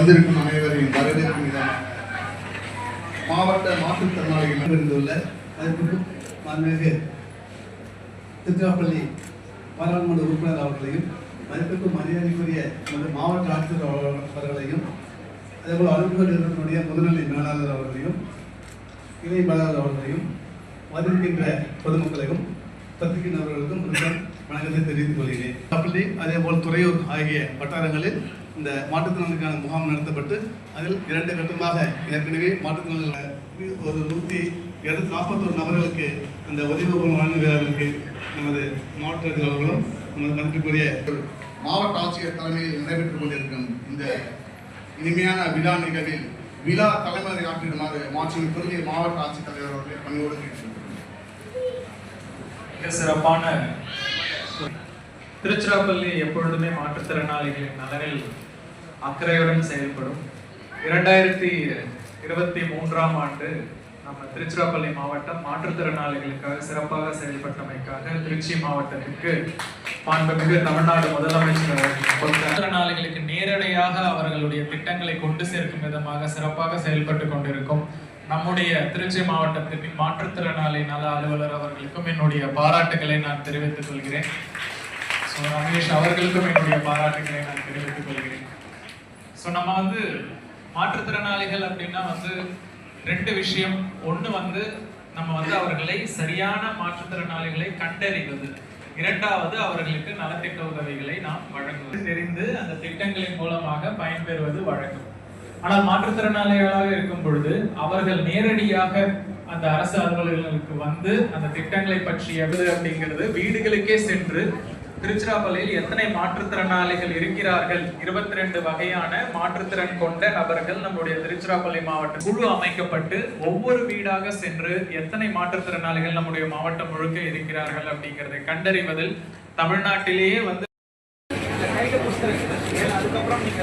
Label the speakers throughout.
Speaker 1: வந்திருக்கும் அனைவரையும் வரவேற்கும் விதமாக மாவட்ட மாற்றுத்திறனாளிகள்
Speaker 2: இருந்துள்ள அதற்கு மாண்புமிகு திருச்சிராப்பள்ளி பாராளுமன்ற உறுப்பினர் அவர்களையும் மதிப்பிற்கும் மரியாதைக்குரிய நமது மாவட்ட ஆட்சியர் அவர்களையும் அதேபோல் அலுவலக நிறுவனத்துடைய முதுநிலை மேலாளர் அவர்களையும் இணை மேலாளர் அவர்களையும் வந்திருக்கின்ற பொதுமக்களையும் பத்திரிகை நபர்களுக்கும் வணக்கத்தை தெரிவித்துக் கொள்கிறேன். அதே போல் துறையூர் ஆகிய வட்டாரங்களில் இந்த மாற்றுத்திறனுக்கான முகாம் நடத்தப்பட்டு அதில் இரண்டு கட்டமாக ஏற்கனவே மாற்றுத்திறனாளிகள் ஒரு நூற்றி இருநூத்தி நாற்பத்தொரு நபர்களுக்கு அந்த உதவி வழங்குகிறார்களுக்கு நமது மாவட்ட அவர்களும் நமது மதிப்புக்குரிய
Speaker 1: மாவட்ட ஆட்சியர் தலைமையில் நடைபெற்றுக் கொண்டிருக்கும் இந்த இனிமையான விழா நிகழ்வில் விழா தலைமுறை ஆற்றிடுமாறு மாற்றுமிக்குரிய மாவட்ட ஆட்சித்தலைவர் அவர்களை பணியோடு
Speaker 3: மிக சிறப்பான திருச்சிராப்பள்ளி எப்பொழுதுமே மாற்றுத்திறனாளிகளின் நலனில் அக்கறையுடன் செயல்படும். இரண்டாயிரத்தி இருபத்தி மூன்றாம் ஆண்டு நம்ம திருச்சிராப்பள்ளி மாவட்டம் மாற்றுத்திறனாளிகளுக்காக சிறப்பாக செயல்பட்டமைக்காக திருச்சி மாவட்டத்திற்கு மாண்புமிகு தமிழ்நாடு முதலமைச்சர் அவர்கள் மாற்றுத்திறனாளிகளுக்கு நேரடியாக அவர்களுடைய திட்டங்களை கொண்டு சேர்க்கும் விதமாக சிறப்பாக செயல்பட்டு கொண்டிருக்கும் நம்முடைய திருச்சி மாவட்டத்திற்கு மாற்றுத்திறனாளி நல அலுவலர் அவர்களுக்கும் என்னுடைய பாராட்டுகளை நான் தெரிவித்துக் கொள்கிறேன். ஸோ ரமேஷ் அவர்களுக்கும் என்னுடைய பாராட்டுகளை நான் தெரிவித்துக் கொள்கிறேன். ஸோ நம்ம வந்து மாற்றுத்திறனாளிகள் அப்படின்னா வந்து ரெண்டு விஷயம். ஒன்று வந்து நம்ம வந்து அவர்களை சரியான மாற்றுத்திறனாளிகளை கண்டறிவது. இரண்டாவது அவர்களுக்கு நலத்திட்ட உதவிகளை நாம் வழங்குவது. தெரிந்து அந்த திட்டங்களின் மூலமாக பயன்பெறுவது வழக்கம். ஆனால் மாற்றுத்திறனாளிகளாக இருக்கும் பொழுது அவர்கள் நேரடியாக அந்த அரசு அலுவலர்களுக்கு வந்து அந்த திட்டங்களை பற்றி எது அப்படிங்கிறது வீடுகளுக்கே சென்று திருச்சிராப்பள்ளியில் எத்தனை மாற்றுத்திறனாளிகள் இருக்கிறார்கள்? இருபத்தி ரெண்டு வகையான மாற்றுத்திறன் கொண்ட நபர்கள் நம்முடைய திருச்சிராப்பள்ளி மாவட்டம் குழு அமைக்கப்பட்டு ஒவ்வொரு வீடாக சென்று எத்தனை மாற்றுத்திறனாளிகள் நம்முடைய மாவட்டம் முழுக்க இருக்கிறார்கள் அப்படிங்கிறதை கண்டறிவதில் தமிழ்நாட்டிலேயே வந்து அதுக்கப்புறம் நீங்க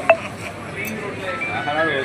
Speaker 3: சொல்லி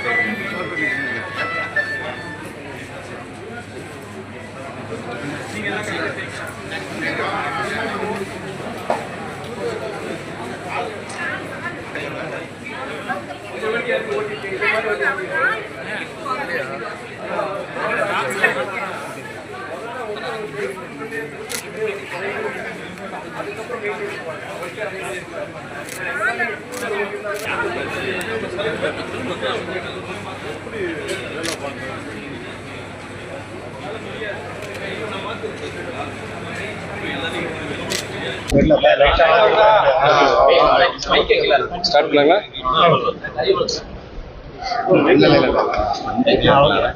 Speaker 4: ஸ்டார்ட்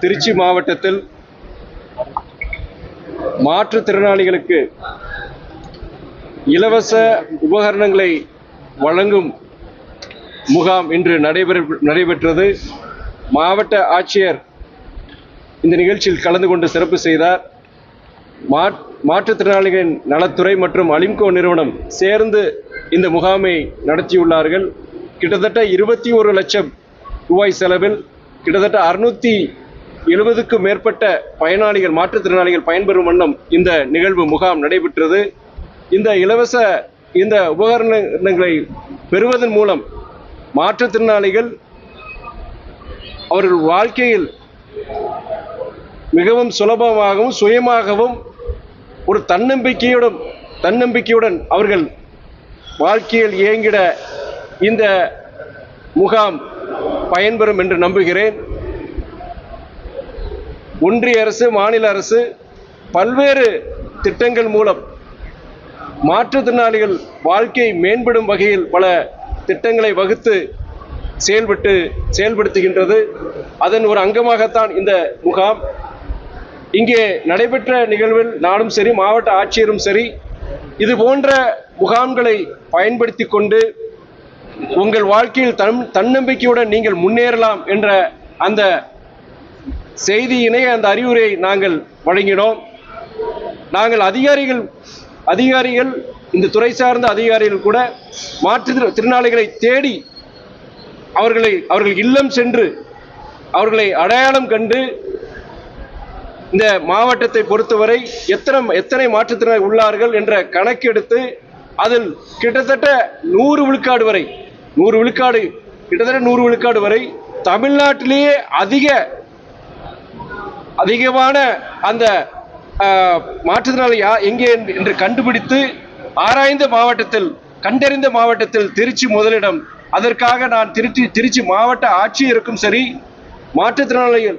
Speaker 4: திருச்சி மாவட்டத்தில் மாற்றுத்திறனாளிகளுக்கு இலவச உபகரணங்களை வழங்கும் முகாம் இன்று நடைபெற நடைபெற்றது. மாவட்ட ஆட்சியர் இந்த நிகழ்ச்சியில் கலந்து கொண்டு சிறப்பு செய்தார். மாற் மாற்றுத்திறனாளிகளின் நலத்துறை மற்றும் அலிம்கோ நிறுவனம் சேர்ந்து இந்த முகாமை நடத்தியுள்ளார்கள். கிட்டத்தட்ட இருபத்தி ஒரு லட்சம் ரூபாய் செலவில் கிட்டத்தட்ட அறுநூற்றி எழுபதுக்கும் மேற்பட்ட பயனாளிகள் மாற்றுத்திறனாளிகள் பயன்பெறும் வண்ணம் இந்த நிகழ்வு முகாம் நடைபெற்றது. இந்த இலவச இந்த உபகரணங்களை பெறுவதன் மூலம் மாற்றுத்திறனாளிகள் அவர்கள் வாழ்க்கையில் மிகவும் சுலபமாகவும் சுயமாகவும் ஒரு தன்னம்பிக்கையுடன் தன்னம்பிக்கையுடன் அவர்கள் வாழ்க்கையில் இயங்கிட இந்த முகாம் பயன்பெறும் என்று நம்புகிறேன். ஒன்றிய அரசு மாநில அரசு பல்வேறு திட்டங்கள் மூலம் மாற்றுத்திறனாளிகள் வாழ்க்கை மேம்படும் வகையில் பல திட்டங்களை வகுத்து செயல்பட்டு செயல்படுத்துகின்றது. அதன் ஒரு அங்கமாகத்தான் இந்த முகாம். இங்கே நடைபெற்ற நிகழ்வில் நானும் சரி மாவட்ட ஆட்சியரும் சரி இது போன்ற முகாம்களை பயன்படுத்தி கொண்டு உங்கள் வாழ்க்கையில் தன் தன்னம்பிக்கையுடன் நீங்கள் முன்னேறலாம் என்ற அந்த செய்தியினை அந்த அறிவுரையை நாங்கள் வழங்கினோம். நாங்கள் அதிகாரிகள் அதிகாரிகள் இந்த துறை சார்ந்த அதிகாரிகள் கூட மாற்று திறனாளிகளை தேடி அவர்களை அவர்கள் இல்லம் சென்று அவர்களை அடையாளம் கண்டு இந்த மாவட்டத்தை பொறுத்தவரை எத்தனை எத்தனை மாற்றுத்திறனாளி உள்ளார்கள் என்ற கணக்கெடுத்து அதில் கிட்டத்தட்ட நூறு விழுக்காடு வரை நூறு விழுக்காடு கிட்டத்தட்ட நூறு விழுக்காடு வரை தமிழ்நாட்டிலேயே அதிக அதிகமான அந்த மாற்றுத்திறனாளி யா எங்கே என்று- கண்டுபிடித்து ஆராய்ந்த மாவட்டத்தில் கண்டறிந்த மாவட்டத்தில் திருச்சி முதலிடம். அதற்காக நான் திருச்சி திருச்சி மாவட்ட ஆட்சியருக்கும் சரி மாற்றுத்திறனாளிகள்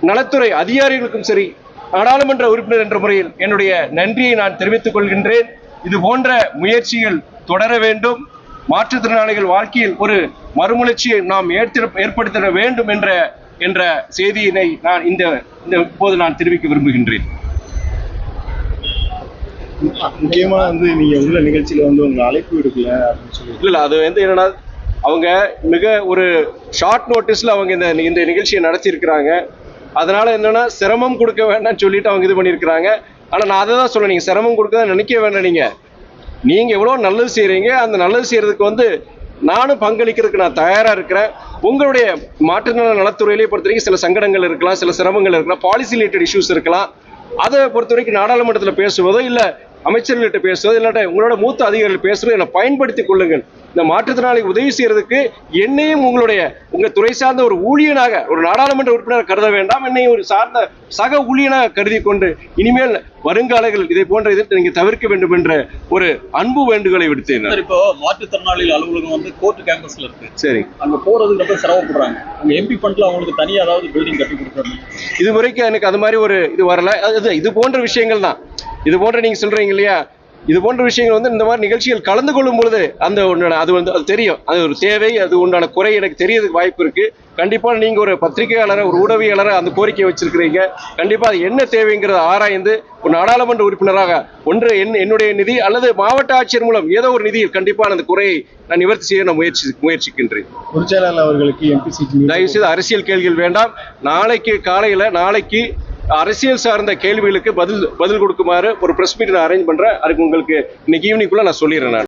Speaker 4: நலத்துறை அதிகாரிகளுக்கும் சரி நாடாளுமன்ற உறுப்பினர் என்ற முறையில் என்னுடைய நன்றியை நான் தெரிவித்துக் கொள்கின்றேன். இது போன்ற முயற்சிகள் தொடர வேண்டும். மாற்றுத்திறனாளிகள் வாழ்க்கையில் ஒரு மறுமலர்ச்சியை நாம் ஏற்படுத்த வேண்டும் என்ற என்ற செய்தியினை நான் இந்த இப்போது நான் தெரிவிக்க விரும்புகின்றேன்.
Speaker 5: முக்கியமா வந்து நீங்க உள்ள நிகழ்ச்சியில வந்து உங்க அழைப்பு விடுக்கல அப்படின்னு சொல்லி
Speaker 4: இல்ல அது வந்து என்னன்னா அவங்க மிக ஒரு ஷார்ட் நோட்டீஸ்ல அவங்க இந்த இந்த நிகழ்ச்சியை நடத்தியிருக்கிறாங்க. அதனால என்னன்னா சிரமம் கொடுக்க வேண்டாம்னு சொல்லிட்டு அவங்க இது பண்ணியிருக்கிறாங்க. ஆனா நான் அதை தான் சொல்ல நீங்க சிரமம் கொடுக்க நினைக்க வேண்டாம் நீங்க. நீங்க எவ்வளவு நல்லது செய்கிறீங்க அந்த நல்லது செய்யறதுக்கு வந்து நானும் பங்களிக்கிறதுக்கு நான் தயாரா இருக்கிறேன். உங்களுடைய மாற்றுநல நலத்துறையிலே பொறுத்த வரைக்கும் சில சங்கடங்கள் இருக்கலாம் சில சிரமங்கள் இருக்கலாம் பாலிசி ரிலேட்டட் இஷ்யூஸ் இருக்கலாம். அதை பொறுத்த வரைக்கும் நாடாளுமன்றத்தில் பேசுவதோ இல்லை அமைச்சர்கள்ட்ட பேசுவதோ இல்லாட்ட உங்களோட மூத்த அதிகாரிகள் பேசுவதோ என்னை பயன்படுத்திக் கொள்ளுங்கள். இந்த மாற்றுத்திறனாளி உதவி செய்யறதுக்கு என்னையும் உங்களுடைய உங்க துறை சார்ந்த ஒரு ஊழியனாக ஒரு நாடாளுமன்ற உறுப்பினர் கருத வேண்டாம். என்னையும் ஒரு சார்ந்த சக ஊழியனாக கருதி கொண்டு இனிமேல் வருங்காலங்கள் இதை போன்ற இதை நீங்க தவிர்க்க வேண்டும் என்ற ஒரு அன்பு வேண்டுகோளை விடுத்தேன்
Speaker 6: இப்போ மாற்றுத்திறனாளிகள் அலுவலகம் வந்து கோர்ட் கேம்பஸ்ல இருக்கு.
Speaker 4: சரி.
Speaker 6: அங்க போறதுக்கு ரொம்ப சிரமப்படுறாங்க. அங்க எம்பி ஃபண்ட்ல அவங்களுக்கு தனியா ஏதாவது பில்டிங் கட்டி கொடுக்குறாங்க
Speaker 4: இது வரைக்கும் எனக்கு அது மாதிரி ஒரு இது வரல. அது இது போன்ற விஷயங்கள் தான். இது போன்ற நீங்க சொல்றீங்க இல்லையா? இது போன்ற விஷயங்கள் வந்து இந்த மாதிரி நிகழ்ச்சிகள் கலந்து கொள்ளும் பொழுது அந்த உண்டான அது வந்து அது தெரியும். அது ஒரு தேவை அது உண்டான குறை எனக்கு தெரியறதுக்கு வாய்ப்பு இருக்கு. கண்டிப்பா நீங்க ஒரு பத்திரிகையாளரை ஒரு ஊடகவியாளரை அந்த கோரிக்கையை வச்சிருக்கிறீங்க. கண்டிப்பா அது என்ன தேவைங்கிறத ஆராய்ந்து ஒரு நாடாளுமன்ற உறுப்பினராக ஒன்று என் என்னுடைய நிதி அல்லது மாவட்ட ஆட்சியர் மூலம் ஏதோ ஒரு நிதியில் கண்டிப்பா அந்த குறையை நான் நிவர்த்தி செய்ய நான் முயற்சி முயற்சிக்கின்றேன்.
Speaker 5: பொதுச்செயலாளர் அவர்களுக்கு எம்பி சீட்
Speaker 4: தயவு செய்து அரசியல் கேள்விகள் வேண்டாம். நாளைக்கு காலையில நாளைக்கு அரசியல் சார்ந்த கேள்விகளுக்கு பதில் பதில் கொடுக்குமாறு ஒரு பிரஸ் மீட் அரேஞ்ச் பண்ணுறேன் அதுக்கு உங்களுக்கு இன்னைக்கு ஈவினிங்குள்ளே நான் சொல்லிடுறேன் நான்.